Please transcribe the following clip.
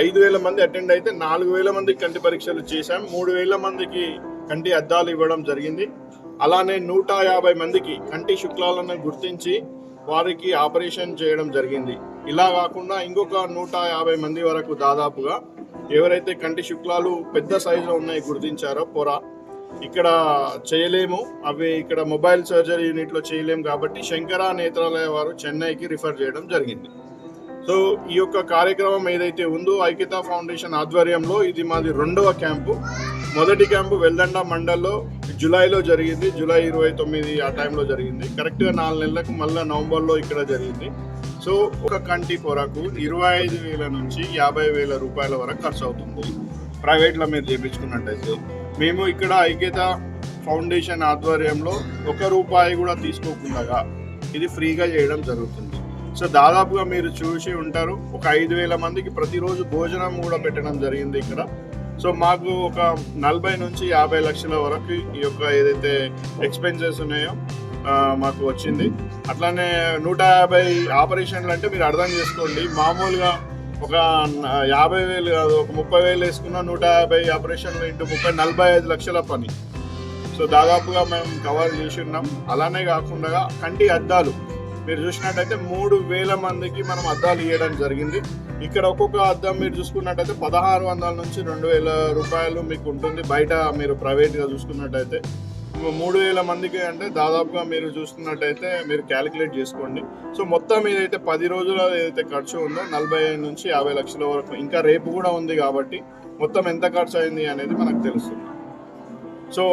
ఐదు వేల మంది అటెండ్ అయితే నాలుగు వేల మందికి కంటి పరీక్షలు చేశాం. మూడు వేల మందికి కంటి అద్దాలు ఇవ్వడం జరిగింది. అలానే నూట యాభై మందికి కంటి శుక్లాలను గుర్తించి వారికి ఆపరేషన్ చేయడం జరిగింది. ఇలా కాకుండా ఇంకొక నూట యాభై మంది వరకు దాదాపుగా ఎవరైతే కంటి శుక్లాలు పెద్ద సైజులో ఉన్నాయి గుర్తించారో పొర ఇక్కడ చేయలేము. అవి ఇక్కడ మొబైల్ సర్జరీ యూనిట్లో చేయలేము కాబట్టి శంకర నేత్రాలయ వారు చెన్నైకి రిఫర్ చేయడం జరిగింది. సో ఈ యొక్క కార్యక్రమం ఏదైతే ఉందో ఐక్యతా ఫౌండేషన్ ఆధ్వర్యంలో ఇది మాది రెండవ క్యాంపు. మొదటి క్యాంపు వెల్దండ మండల్లో జూలైలో జరిగింది. జూలై ఇరవై తొమ్మిది ఆ టైంలో జరిగింది. కరెక్ట్గా నాలుగు నెలలకు మళ్ళీ నవంబర్లో ఇక్కడ జరిగింది. సో ఒక కంటి పొరకు ఇరవై ఐదు వేల నుంచి యాభై వేల రూపాయల వరకు ఖర్చు అవుతుంది. ప్రైవేట్లో మీరు చేయించుకున్నట్టయితే మేము ఇక్కడ ఐక్యత ఫౌండేషన్ ఆధ్వర్యంలో ఒక రూపాయి కూడా తీసుకోకుండా ఇది ఫ్రీగా చేయడం జరుగుతుంది. సో దాదాపుగా మీరు చూసి ఉంటారు. ఒక ఐదు వేల మందికి ప్రతిరోజు భోజనం కూడా పెట్టడం జరిగింది ఇక్కడ. సో మాకు ఒక నలభై నుంచి యాభై లక్షల వరకు ఈ యొక్క ఏదైతే ఎక్స్పెన్సెస్ ఉన్నాయో మాకు వచ్చింది. అట్లానే నూట యాభై ఆపరేషన్లు అంటే మీరు అర్థం చేసుకోండి. మామూలుగా ఒక యాభై వేలు కాదు ఒక ముప్పై వేలు వేసుకున్న నూట యాభై ఆపరేషన్లు ఇంటూ ముప్పై నలభై ఐదు లక్షల పని. సో దాదాపుగా మేము కవర్ చేసి ఉన్నాం. అలానే కాకుండా కంటి అద్దాలు. మీరు చూసినట్టయితే మూడు వేల మందికి మనం అద్దాలు ఇవ్వడం జరిగింది. ఇక్కడ ఒక్కొక్క అద్దం మీరు చూసుకున్నట్టయితే పదహారు వందల నుంచి రెండు వేల రూపాయలు మీకు ఉంటుంది. బయట మీరు ప్రైవేట్గా చూసుకున్నట్టయితే మూడు వేల మందికి అంటే దాదాపుగా మీరు చూసుకున్నట్టయితే మీరు క్యాలిక్యులేట్ చేసుకోండి. సో మొత్తం ఏదైతే పది రోజుల ఏదైతే ఖర్చు ఉందో నలభై ఐదు నుంచి యాభై లక్షల వరకు ఇంకా రేపు కూడా ఉంది కాబట్టి మొత్తం ఎంత ఖర్చు అయింది అనేది మనకు తెలుస్తుంది. సో